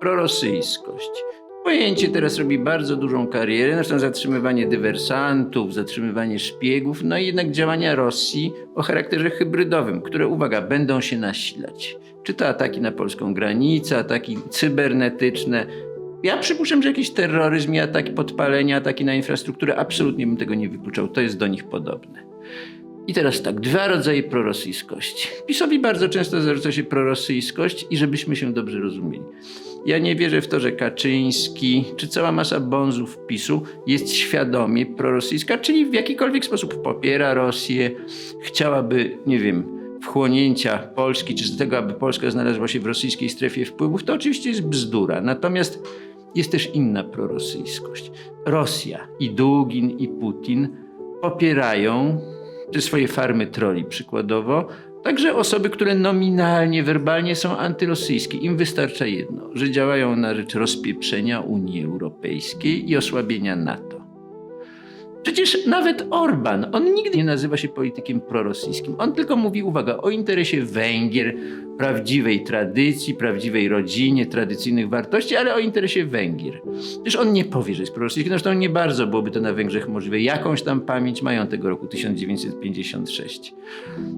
prorosyjskość. Pojęcie teraz robi bardzo dużą karierę, zresztą zatrzymywanie dywersantów, zatrzymywanie szpiegów, no i jednak działania Rosji o charakterze hybrydowym, które, uwaga, będą się nasilać. Czy to ataki na polską granicę, ataki cybernetyczne. Ja przypuszczam, że jakiś terroryzm i ataki podpalenia, ataki na infrastrukturę, absolutnie bym tego nie wykluczał. To jest do nich podobne. I teraz tak, dwa rodzaje prorosyjskości. PiSowi bardzo często zarzuca się prorosyjskość i żebyśmy się dobrze rozumieli. Ja nie wierzę w to, że Kaczyński czy cała masa bonzów PiSu jest świadomie prorosyjska, czyli w jakikolwiek sposób popiera Rosję, chciałaby, nie wiem, wchłonięcia Polski, czy z tego, aby Polska znalazła się w rosyjskiej strefie wpływów, to oczywiście jest bzdura. Natomiast jest też inna prorosyjskość. Rosja i Dugin i Putin popierają te swoje farmy troli przykładowo, także osoby, które nominalnie, werbalnie są antyrosyjskie. Im wystarcza jedno, że działają na rzecz rozpieprzenia Unii Europejskiej i osłabienia NATO. Przecież nawet Orban, on nigdy nie nazywa się politykiem prorosyjskim. On tylko mówi, uwaga, o interesie Węgier, prawdziwej tradycji, prawdziwej rodzinie, tradycyjnych wartości, ale o interesie Węgier. Przecież on nie powie, że jest prorosyjski. Zresztą nie bardzo byłoby to na Węgrzech możliwe. Jakąś tam pamięć mają tego roku 1956.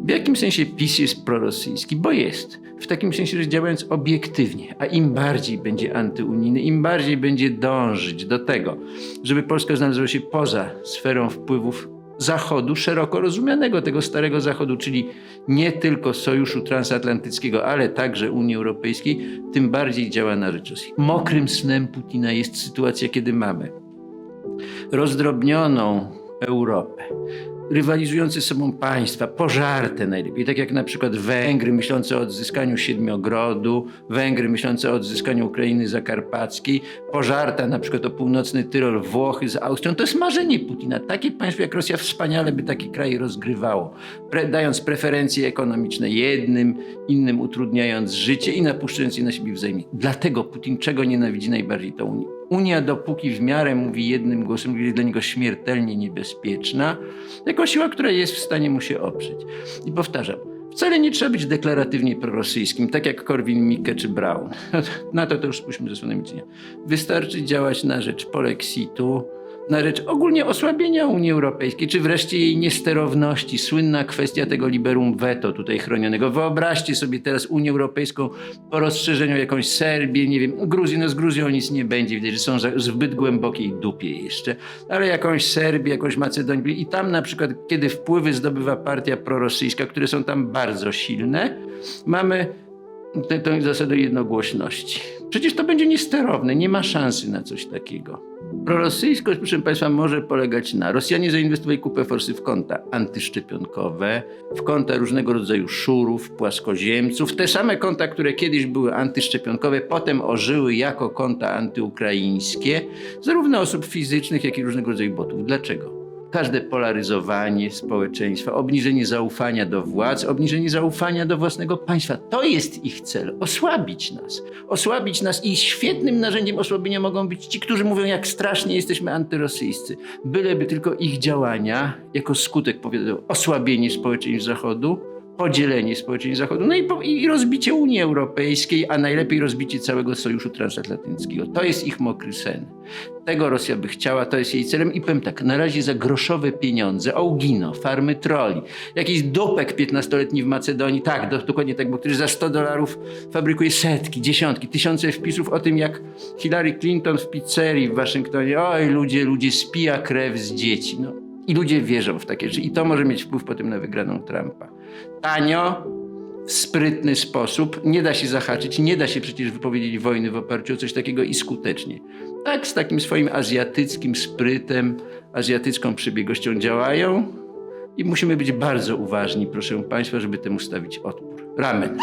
W jakim sensie PiS jest prorosyjski? Bo jest. W takim sensie, że działając obiektywnie, a im bardziej będzie antyunijny, im bardziej będzie dążyć do tego, żeby Polska znalazła się poza sferą wpływów Zachodu, szeroko rozumianego, tego starego Zachodu, czyli nie tylko Sojuszu Transatlantyckiego, ale także Unii Europejskiej, tym bardziej działa na rzecz Rosji. Mokrym snem Putina jest sytuacja, kiedy mamy rozdrobnioną Europę, rywalizujące ze sobą państwa, pożarte najlepiej, tak jak na przykład Węgry myślące o odzyskaniu Siedmiogrodu, Węgry myślące o odzyskaniu Ukrainy Zakarpackiej, pożarta na przykład o północny Tyrol, Włochy z Austrią. To jest marzenie Putina. Takie państwo jak Rosja wspaniale by takie kraje rozgrywało, pre, dając preferencje ekonomiczne jednym, innym utrudniając życie i napuszczając je na siebie wzajemnie. Dlatego Putin czego nienawidzi najbardziej to Unię? Unia dopóki w miarę mówi jednym głosem, jest dla niego śmiertelnie niebezpieczna, jako siła, która jest w stanie mu się oprzeć. I powtarzam, wcale nie trzeba być deklaratywnie prorosyjskim, tak jak Korwin-Mikke czy Braun. Na to to już spójrzmy ze milczenia. Wystarczy działać na rzecz polexitu, na rzecz ogólnie osłabienia Unii Europejskiej, czy wreszcie jej niesterowności. Słynna kwestia tego liberum veto tutaj chronionego. Wyobraźcie sobie teraz Unię Europejską po rozszerzeniu jakąś Serbię, nie wiem, Gruzji, no z Gruzją nic nie będzie, widać, że są zbyt głębokiej dupie jeszcze, ale jakąś Serbię, jakąś Macedonię i tam na przykład, kiedy wpływy zdobywa partia prorosyjska, które są tam bardzo silne, mamy tę, tę zasadę jednogłośności. Przecież to będzie niesterowne, nie ma szansy na coś takiego. Prorosyjskość, proszę Państwa, może polegać na Rosjanie zainwestowali kupę forsy w konta antyszczepionkowe, w konta różnego rodzaju szurów, płaskoziemców. Te same konta, które kiedyś były antyszczepionkowe, potem ożyły jako konta antyukraińskie, zarówno osób fizycznych, jak i różnego rodzaju botów. Dlaczego? Każde polaryzowanie społeczeństwa, obniżenie zaufania do władz, obniżenie zaufania do własnego państwa. To jest ich cel osłabić nas. Osłabić nas i świetnym narzędziem osłabienia mogą być ci, którzy mówią, jak strasznie jesteśmy antyrosyjscy. Byleby tylko ich działania, jako skutek powiedzą, osłabienie społeczeństw Zachodu, podzielenie społeczeństw Zachodu, no i, po, i rozbicie Unii Europejskiej, a najlepiej rozbicie całego Sojuszu Transatlantyckiego. To jest ich mokry sen. Tego Rosja by chciała, to jest jej celem i powiem tak, na razie za groszowe pieniądze, Augino, farmy troli, jakiś dupek 15-letni w Macedonii, tak, do, dokładnie tak, bo który za 100 dolarów fabrykuje setki, dziesiątki, tysiące wpisów o tym, jak Hillary Clinton w pizzerii w Waszyngtonie, oj ludzie, ludzie, spija krew z dzieci, no. I ludzie wierzą w takie rzeczy i to może mieć wpływ potem na wygraną Trumpa. Tanio, w sprytny sposób, nie da się zahaczyć, nie da się przecież wypowiedzieć wojny w oparciu o coś takiego i skutecznie. Tak, z takim swoim azjatyckim sprytem, azjatycką przebiegością działają i musimy być bardzo uważni, proszę Państwa, żeby temu stawić odpór. Ramen.